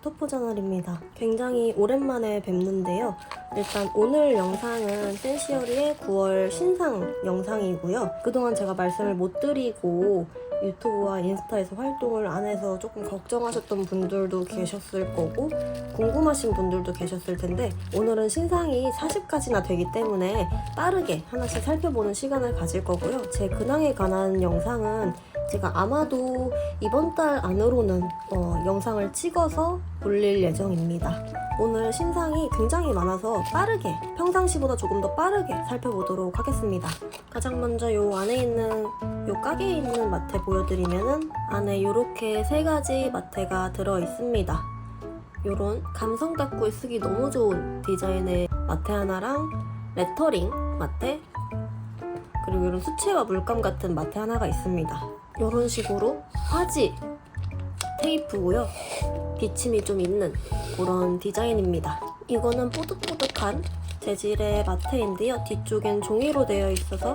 토포저널입니다. 굉장히 오랜만에 뵙는데요. 일단 오늘 영상은 센시어리의 9월 신상 영상이고요. 그동안 제가 말씀을 못 드리고 유튜브와 인스타에서 활동을 안 해서 조금 걱정하셨던 분들도 계셨을 거고 궁금하신 분들도 계셨을 텐데 오늘은 신상이 40가지나 되기 때문에 빠르게 하나씩 살펴보는 시간을 가질 거고요. 제 근황에 관한 영상은 제가 아마도 이번 달 안으로는 어, 영상을 찍어서 올릴 예정입니다. 오늘 신상이 굉장히 많아서 빠르게 평상시보다 조금 더 빠르게 살펴보도록 하겠습니다. 가장 먼저 요 안에 있는 요 가게에 있는 마테 보여드리면은 안에 요렇게 세 가지 마테가 들어 있습니다. 요런 감성답고 쓰기 너무 좋은 디자인의 마테 하나랑 레터링 마테 그리고 이런 수채화 물감 같은 마테 하나가 있습니다. 이런 식으로 화지 테이프고요. 비침이 좀 있는 그런 디자인입니다. 이거는 뽀득뽀득한 재질의 마테인데요. 뒤쪽엔 종이로 되어 있어서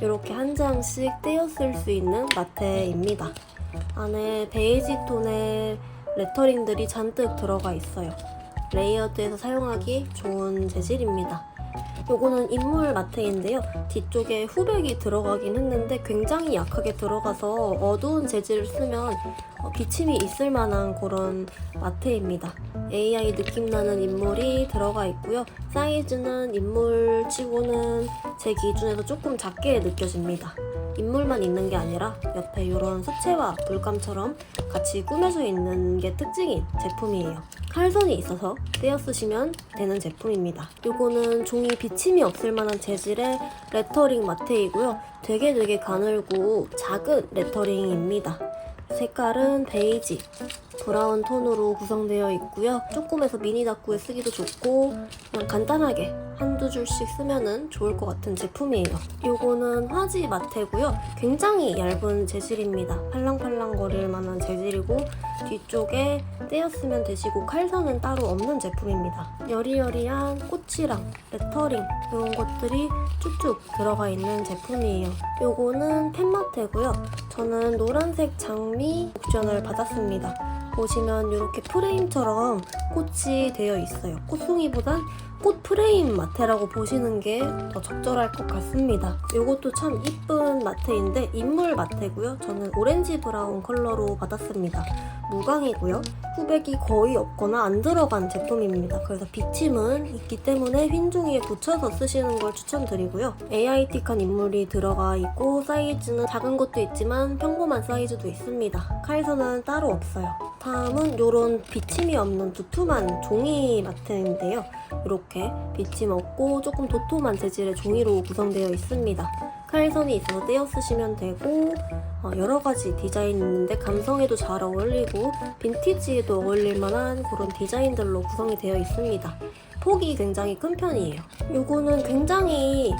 이렇게 한 장씩 떼어 쓸 수 있는 마테입니다. 안에 베이지 톤의 레터링들이 잔뜩 들어가 있어요. 레이어드해서 사용하기 좋은 재질입니다. 요거는 인물 마테인데요. 뒤쪽에 후백이 들어가긴 했는데 굉장히 약하게 들어가서 어두운 재질을 쓰면 어, 비침이 있을 만한 그런 마테입니다. AI 느낌 나는 인물이 들어가 있고요. 사이즈는 인물 치고는 제 기준에서 조금 작게 느껴집니다. 인물만 있는 게 아니라 옆에 이런 수채화 물감처럼 같이 꾸며져 있는 게 특징인 제품이에요. 칼선이 있어서 떼어 쓰시면 되는 제품입니다. 이거는 종이 비침이 없을 만한 재질의 레터링 마테이고요. 되게 되게 가늘고 작은 레터링입니다. 색깔은 베이지, 브라운 톤으로 구성되어 있고요. 조금해서 미니 다꾸에 쓰기도 좋고 그냥 간단하게 한두 줄씩 쓰면은 좋을 것 같은 제품이에요. 요거는 화지 마테고요. 굉장히 얇은 재질입니다. 팔랑팔랑 거릴 만한 재질이고 뒤쪽에 떼었으면 되시고 칼선은 따로 없는 제품입니다. 여리여리한 꽃이랑 레터링 이런 것들이 쭉쭉 들어가 있는 제품이에요. 요거는 펜마테고요. 저는 노란색 장미 옵션을 받았습니다. 보시면 이렇게 프레임처럼 꽃이 되어 있어요. 꽃송이보단 꽃 프레임 마테라고 보시는 게 더 적절할 것 같습니다. 이것도 참 이쁜 마테인데 인물 마테고요. 저는 오렌지 브라운 컬러로 받았습니다. 무광이고요. 후백이 거의 없거나 안 들어간 제품입니다. 그래서 비침은 있기 때문에 흰 종이에 붙여서 쓰시는 걸 추천드리고요. AI틱한 인물이 들어가 있고 사이즈는 작은 것도 있지만 평범한 사이즈도 있습니다. 칼선은 따로 없어요. 다음은 이런 비침이 없는 두툼한 종이 마트인데요. 이렇게 비침 없고 조금 도톰한 재질의 종이로 구성되어 있습니다. 칼선이 있어서 떼어 쓰시면 되고 어, 여러 가지 디자인이 있는데 감성에도 잘 어울리고 빈티지에도 어울릴 만한 그런 디자인들로 구성이 되어 있습니다. 폭이 굉장히 큰 편이에요. 요거는 굉장히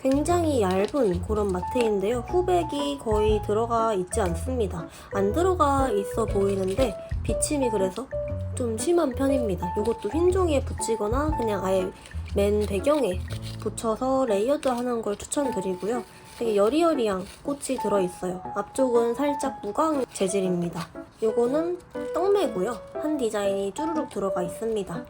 굉장히 얇은 그런 마테인데요. 후백이 거의 들어가 있지 않습니다. 안 들어가 있어 보이는데 비침이 그래서 좀 심한 편입니다. 이것도 흰 종이에 붙이거나 그냥 아예 맨 배경에 붙여서 레이어드 하는 걸 추천드리고요. 되게 여리여리한 꽃이 들어있어요. 앞쪽은 살짝 무광 재질입니다. 요거는 떡매고요. 한 디자인이 쭈루룩 들어가 있습니다.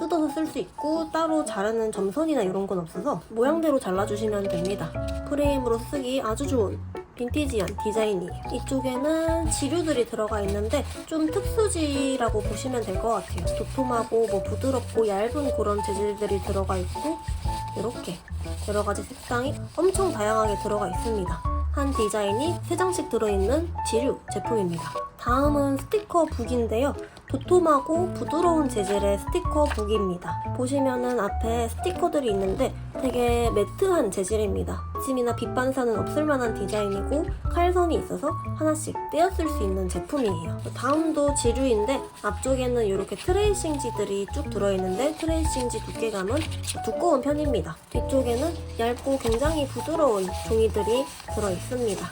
뜯어서 쓸 수 있고 따로 자르는 점선이나 이런 건 없어서 모양대로 잘라주시면 됩니다. 프레임으로 쓰기 아주 좋은 빈티지한 디자인이에요. 이쪽에는 지류들이 들어가 있는데 좀 특수지라고 보시면 될 것 같아요. 도톰하고 뭐 부드럽고 얇은 그런 재질들이 들어가 있고 이렇게 여러 가지 색상이 엄청 다양하게 들어가 있습니다. 한 디자인이 3장씩 들어있는 지류 제품입니다. 다음은 스티커 북인데요. 도톰하고 부드러운 재질의 스티커 북입니다. 보시면은 앞에 스티커들이 있는데 되게 매트한 재질입니다. 짐이나 빛 반사는 없을 만한 디자인이고 칼선이 있어서 하나씩 떼어 쓸 수 있는 제품이에요. 다음도 지류인데 앞쪽에는 이렇게 트레이싱지들이 쭉 들어있는데 트레이싱지 두께감은 두꺼운 편입니다. 뒤쪽에는 얇고 굉장히 부드러운 종이들이 들어있습니다.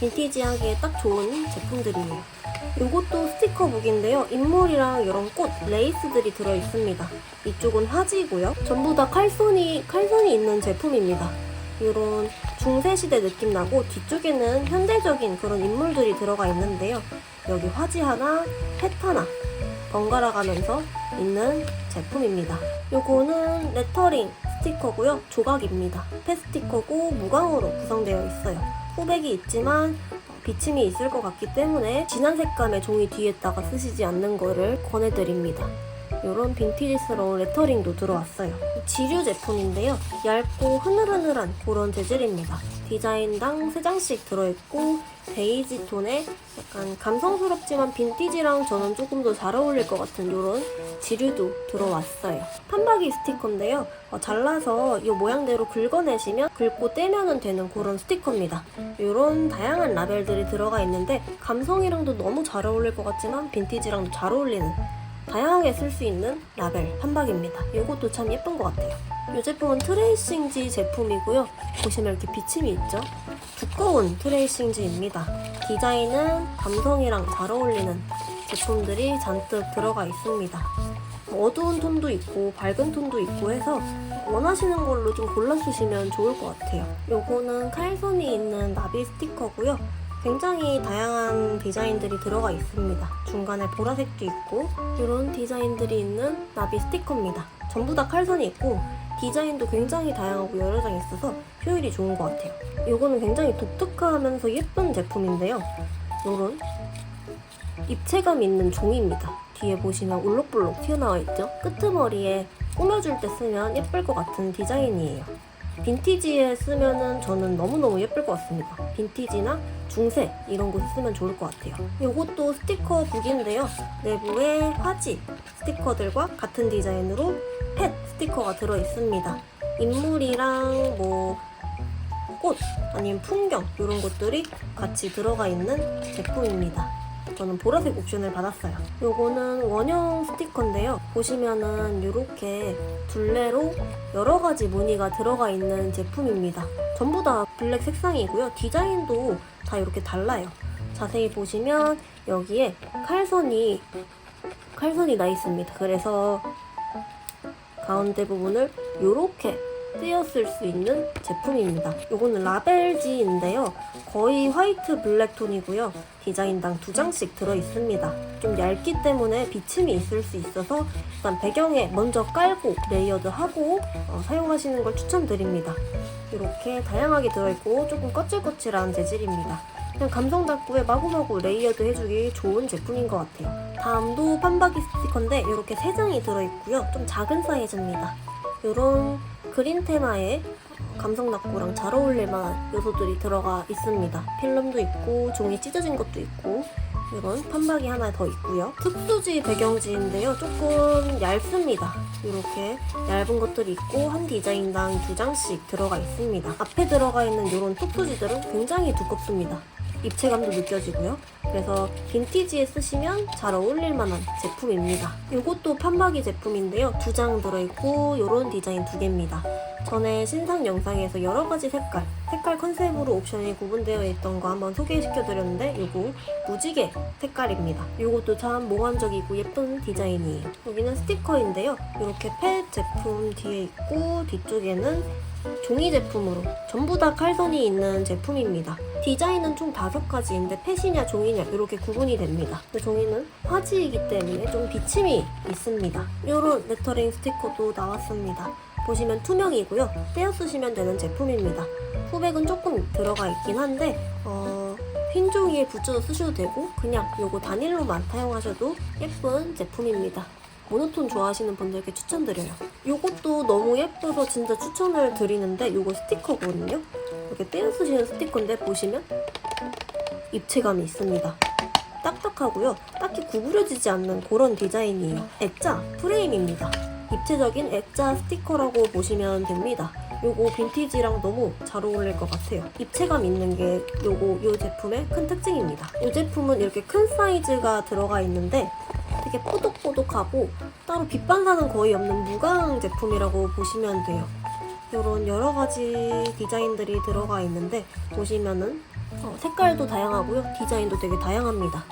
빈티지하기에 딱 좋은 제품들이에요. 이것도 스티커 북인데요. 인물이랑 이런 꽃, 레이스들이 들어있습니다. 이쪽은 화지고요. 전부 다 칼선이, 칼선이 있는 제품입니다. 이런 중세시대 느낌 나고 뒤쪽에는 현대적인 그런 인물들이 들어가 있는데요. 여기 화지 하나, 펫 하나 번갈아 가면서 있는 제품입니다. 요거는 레터링 스티커고요. 조각입니다. 페스티커고 무광으로 구성되어 있어요. 후백이 있지만 비침이 있을 것 같기 때문에 진한 색감의 종이 뒤에다가 쓰시지 않는 거를 권해드립니다. 이런 빈티지스러운 레터링도 들어왔어요. 지류 제품인데요. 얇고 흐늘흐늘한 그런 재질입니다. 디자인당 3장씩 들어있고 베이지 톤의 약간 감성스럽지만 빈티지랑 저는 조금 더 잘 어울릴 것 같은 이런 지류도 들어왔어요. 판박이 스티커인데요. 어, 잘라서 이 모양대로 긁어내시면 긁고 떼면 되는 그런 스티커입니다. 이런 다양한 라벨들이 들어가 있는데 감성이랑도 너무 잘 어울릴 것 같지만 빈티지랑도 잘 어울리는 다양하게 쓸 수 있는 라벨 판박입니다. 이것도 참 예쁜 것 같아요. 이 제품은 트레이싱지 제품이고요. 보시면 이렇게 비침이 있죠? 두꺼운 트레이싱지입니다. 디자인은 감성이랑 잘 어울리는 제품들이 잔뜩 들어가 있습니다. 어두운 톤도 있고 밝은 톤도 있고 해서 원하시는 걸로 좀 골라 쓰시면 좋을 것 같아요. 요거는 칼선이 있는 나비 스티커고요. 굉장히 다양한 디자인들이 들어가 있습니다. 중간에 보라색도 있고 이런 디자인들이 있는 나비 스티커입니다. 전부 다 칼선이 있고 디자인도 굉장히 다양하고 여러 장 있어서 효율이 좋은 것 같아요. 이거는 굉장히 독특하면서 예쁜 제품인데요. 이런 입체감 있는 종이입니다. 뒤에 보시면 울럭불럭 튀어나와 있죠? 끄트머리에 꾸며줄 때 쓰면 예쁠 것 같은 디자인이에요. 빈티지에 쓰면은 저는 너무너무 예쁠 것 같습니다. 빈티지나 중세 이런 곳에 쓰면 좋을 것 같아요. 이것도 스티커 북인데요. 내부에 화지 스티커들과 같은 디자인으로 펫 스티커가 들어 있습니다. 인물이랑 뭐 꽃 아니면 풍경 이런 것들이 같이 들어가 있는 제품입니다. 저는 보라색 옵션을 받았어요. 요거는 원형 스티커인데요. 보시면은 이렇게 둘레로 여러 가지 무늬가 들어가 있는 제품입니다. 전부 다 블랙 색상이고요. 디자인도 다 이렇게 달라요. 자세히 보시면 여기에 칼선이 칼선이 나 있습니다. 그래서 가운데 부분을 이렇게 떼었을 수 있는 제품입니다. 이거는 라벨지인데요. 거의 화이트 블랙 톤이고요. 디자인당 두 장씩 들어 있습니다. 좀 얇기 때문에 비침이 있을 수 있어서 일단 배경에 먼저 깔고 레이어드하고 어, 사용하시는 걸 추천드립니다. 이렇게 다양하게 들어있고 조금 거칠거칠한 재질입니다. 그냥 감성 닭구에 마구마구 레이어드 해주기 좋은 제품인 것 같아요. 다음도 판박이 스티커인데 이렇게 세 장이 들어있고요. 좀 작은 사이즈입니다. 이런 그린 테마의 감성 낙구랑 잘 어울릴 만한 요소들이 들어가 있습니다. 필름도 있고 종이 찢어진 것도 있고 이런 판박이 하나 더 있고요. 특수지 배경지인데요. 조금 얇습니다. 이렇게 얇은 것들이 있고 한 디자인당 두 장씩 들어가 있습니다. 앞에 들어가 있는 이런 특수지들은 굉장히 두껍습니다. 입체감도 느껴지고요. 그래서 빈티지에 쓰시면 잘 어울릴 만한 제품입니다. 이것도 판박이 제품인데요. 두 장 들어있고 이런 디자인 두 개입니다. 전에 신상 영상에서 여러 가지 색깔, 색깔 컨셉으로 옵션이 구분되어 있던 거 한번 소개시켜드렸는데 이거 무지개 색깔입니다. 이것도 참 몽환적이고 예쁜 디자인이에요. 여기는 스티커인데요. 이렇게 펫 제품 뒤에 있고 뒤쪽에는 종이 제품으로 전부 다 칼선이 있는 제품입니다. 디자인은 총 다섯 가지인데 펫이냐 종이냐 이렇게 구분이 됩니다. 근데 종이는 화지이기 때문에 좀 비침이 있습니다. 이런 레터링 스티커도 나왔습니다. 보시면 투명이고요. 떼어 쓰시면 되는 제품입니다. 후백은 조금 들어가 있긴 한데 어, 흰 종이에 붙여서 쓰셔도 되고 그냥 요거 단일로만 사용하셔도 예쁜 제품입니다. 모노톤 좋아하시는 분들께 추천드려요. 요것도 너무 예뻐서 진짜 추천을 드리는데 요거 스티커거든요. 이렇게 떼어 쓰시는 스티커인데 보시면 입체감이 있습니다. 딱딱하고요. 딱히 구부려지지 않는 그런 디자인이에요. 액자 프레임입니다. 입체적인 액자 스티커라고 보시면 됩니다. 요거 빈티지랑 너무 잘 어울릴 것 같아요. 입체감 있는 게 요거 요 제품의 큰 특징입니다. 이 제품은 이렇게 큰 사이즈가 들어가 있는데 되게 뽀독뽀독하고 따로 빛 반사는 거의 없는 무광 제품이라고 보시면 돼요. 이런 여러 가지 디자인들이 들어가 있는데 보시면은 어, 색깔도 다양하고요. 디자인도 되게 다양합니다.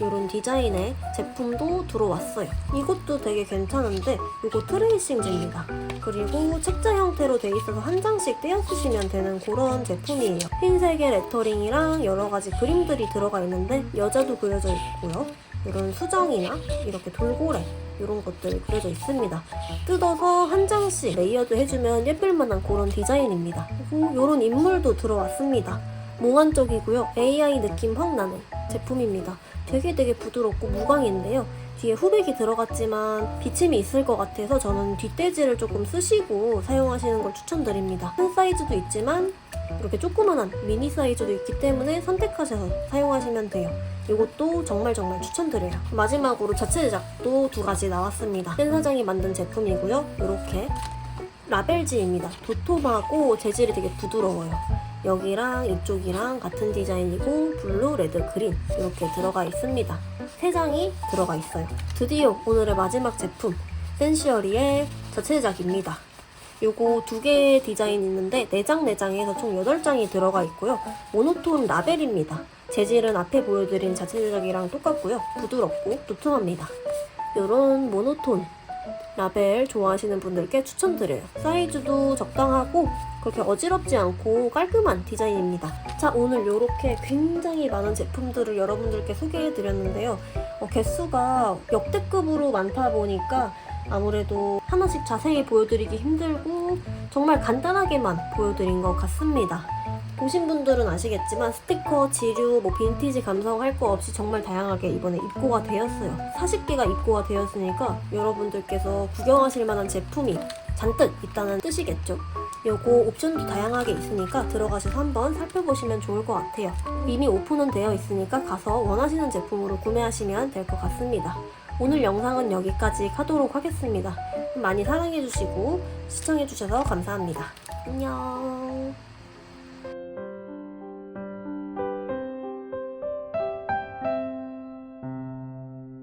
이런 디자인의 제품도 들어왔어요. 이것도 되게 괜찮은데 이거 트레이싱지입니다. 그리고 책자 형태로 돼 있어서 한 장씩 떼어 쓰시면 되는 그런 제품이에요. 흰색의 레터링이랑 여러 가지 그림들이 들어가 있는데 여자도 그려져 있고요. 이런 수정이나 이렇게 돌고래 이런 것들이 그려져 있습니다. 뜯어서 한 장씩 레이어드 해주면 예쁠 만한 그런 디자인입니다. 그리고 이런 인물도 들어왔습니다. 몽환적이고요. AI 느낌 확 나는 제품입니다. 되게 되게 부드럽고 무광인데요. 뒤에 후백이 들어갔지만 비침이 있을 것 같아서 저는 뒷돼지를 조금 쓰시고 사용하시는 걸 추천드립니다. 큰 사이즈도 있지만 이렇게 조그만한 미니 사이즈도 있기 때문에 선택하셔서 사용하시면 돼요. 이것도 정말 정말 추천드려요. 마지막으로 자체 제작도 두 가지 나왔습니다. 센 사장이 만든 제품이고요. 이렇게 라벨지입니다. 도톰하고 재질이 되게 부드러워요. 여기랑 이쪽이랑 같은 디자인이고 블루, 레드, 그린 이렇게 들어가 있습니다. 세 장이 들어가 있어요. 드디어 오늘의 마지막 제품 센시어리의 자체 제작입니다. 요거 두 개의 디자인 있는데 4장 4장에서 총 8장이 들어가 있고요. 모노톤 라벨입니다. 재질은 앞에 보여드린 자체 제작이랑 똑같고요. 부드럽고 도톰합니다. 요런 모노톤 라벨 좋아하시는 분들께 추천드려요. 사이즈도 적당하고 그렇게 어지럽지 않고 깔끔한 디자인입니다. 자, 오늘 이렇게 굉장히 많은 제품들을 여러분들께 소개해 드렸는데요. 어, 개수가 역대급으로 많다 보니까 아무래도 하나씩 자세히 보여드리기 힘들고 정말 간단하게만 보여드린 것 같습니다. 보신 분들은 아시겠지만 스티커, 지류, 뭐 빈티지 감성 할 거 없이 정말 다양하게 이번에 입고가 되었어요. 40개가 입고가 되었으니까 여러분들께서 구경하실 만한 제품이 잔뜩 있다는 뜻이겠죠. 요거 옵션도 다양하게 있으니까 들어가셔서 한번 살펴보시면 좋을 것 같아요. 이미 오픈은 되어 있으니까 가서 원하시는 제품으로 구매하시면 될 것 같습니다. 오늘 영상은 여기까지 하도록 하겠습니다. 많이 사랑해주시고 시청해주셔서 감사합니다. 안녕.